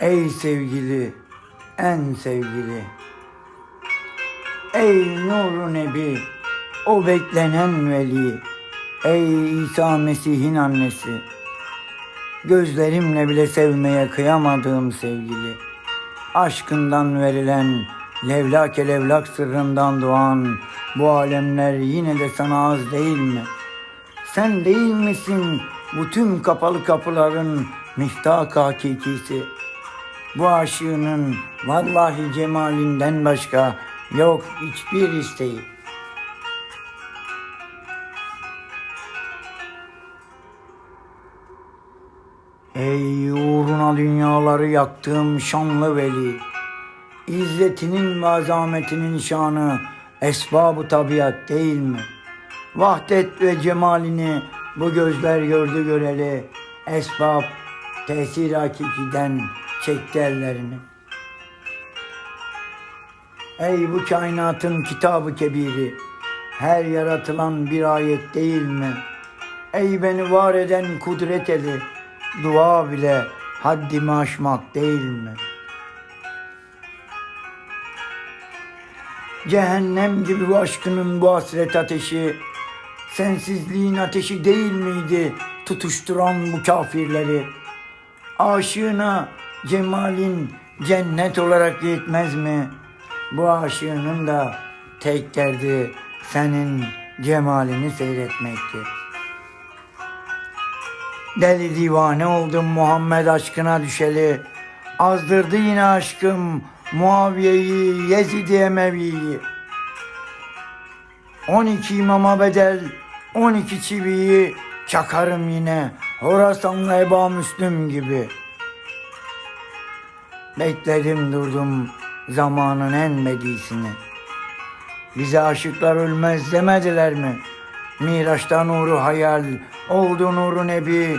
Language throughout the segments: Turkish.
Ey sevgili, en sevgili. Ey nuru nebi, o beklenen veli. Ey İsa Mesih'in annesi. Gözlerimle bile sevmeye kıyamadığım sevgili. Aşkından verilen levlake levlak sırrından doğan bu alemler yine de sana az değil mi? Sen değil misin bu tüm kapalı kapıların mihtak hakikisi? Bu aşığının vallahi cemalinden başka yok hiçbir isteği. Ey uğruna dünyaları yaktığım şanlı veli, İzzetinin ve azametinin şanı esbabı tabiat değil mi? Vahdet ve cemalini bu gözler gördü göreli, esbab tesir hakikiden çekti ellerini. Ey bu kainatın kitabı kebiri, her yaratılan bir ayet değil mi? Ey beni var eden kudret eli, dua bile haddimi aşmak değil mi? Cehennem gibi bu aşkının bu hasret ateşi, sensizliğin ateşi değil miydi tutuşturan bu kafirleri? Aşığına cemalin cennet olarak yetmez mi? Bu aşığının da tek derdi senin cemalini seyretmekti. Deli divane oldum Muhammed aşkına düşeli. Azdırdı yine aşkım Muaviye'yi, Yezid-i Emevi'yi. 12 imama bedel, 12 çiviyi çakarım yine. Horasanlı Eba Müslüm gibi. Bekledim durdum zamanın en bedisini. Bize aşıklar ölmez demediler mi? Miraçta nuru hayal, oldu nuru nebi.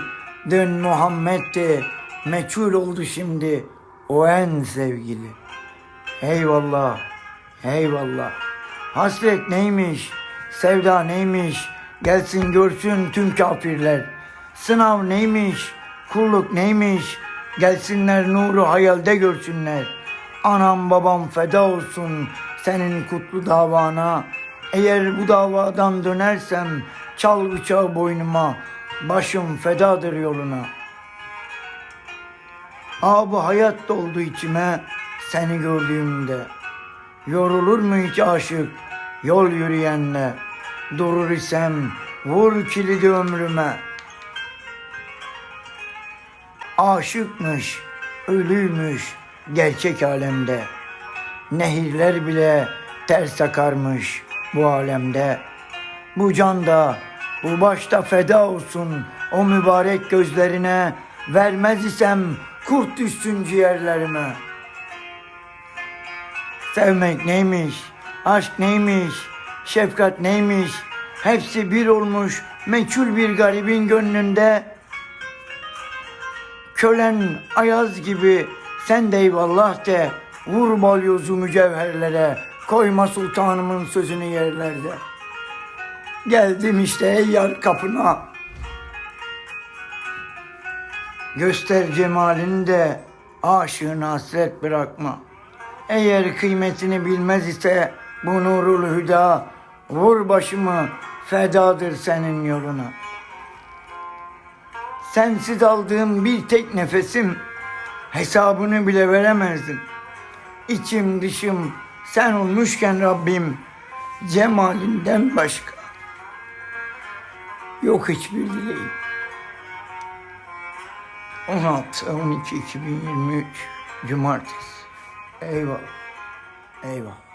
Dün Muhammed'di, meçhul oldu şimdi o en sevgili. Eyvallah, eyvallah. Hasret neymiş, sevda neymiş, gelsin görsün tüm kafirler. Sınav neymiş, kulluk neymiş, gelsinler nuru hayalde görsünler. Anam babam feda olsun senin kutlu davana. Eğer bu davadan dönersem çal bıçağı boynuma, başım fedadır yoluna. Abi hayat doldu içime seni gördüğümde. Yorulur mu hiç aşık yol yürüyenle? Durur isem vur kilidi ömrüme. Aşıkmış, ölüymüş gerçek alemde. Nehirler bile ters akarmış bu alemde. Bu can da bu başta feda olsun o mübarek gözlerine vermez isem kurt düşsün ciğerlerime. Sevmek neymiş, aşk neymiş, şefkat neymiş, hepsi bir olmuş meçhul bir garibin gönlünde. Kölen ayaz gibi sen de eyvallah de, vur balyozu mücevherlere, koyma sultanımın sözünü yerlerde. Geldim işte ey yar kapına. Göster cemalini de aşığına hasret bırakma. Eğer kıymetini bilmez ise bu nurul hüda vur başımı fedadır senin yoluna. Sensiz aldığım bir tek nefesim hesabını bile veremezdim. İçim dışım sen olmuşken Rabbim cemalinden başka yok hiçbir dileğim. 16 12 2023 Cumartesi. Eyvallah. Eyvallah.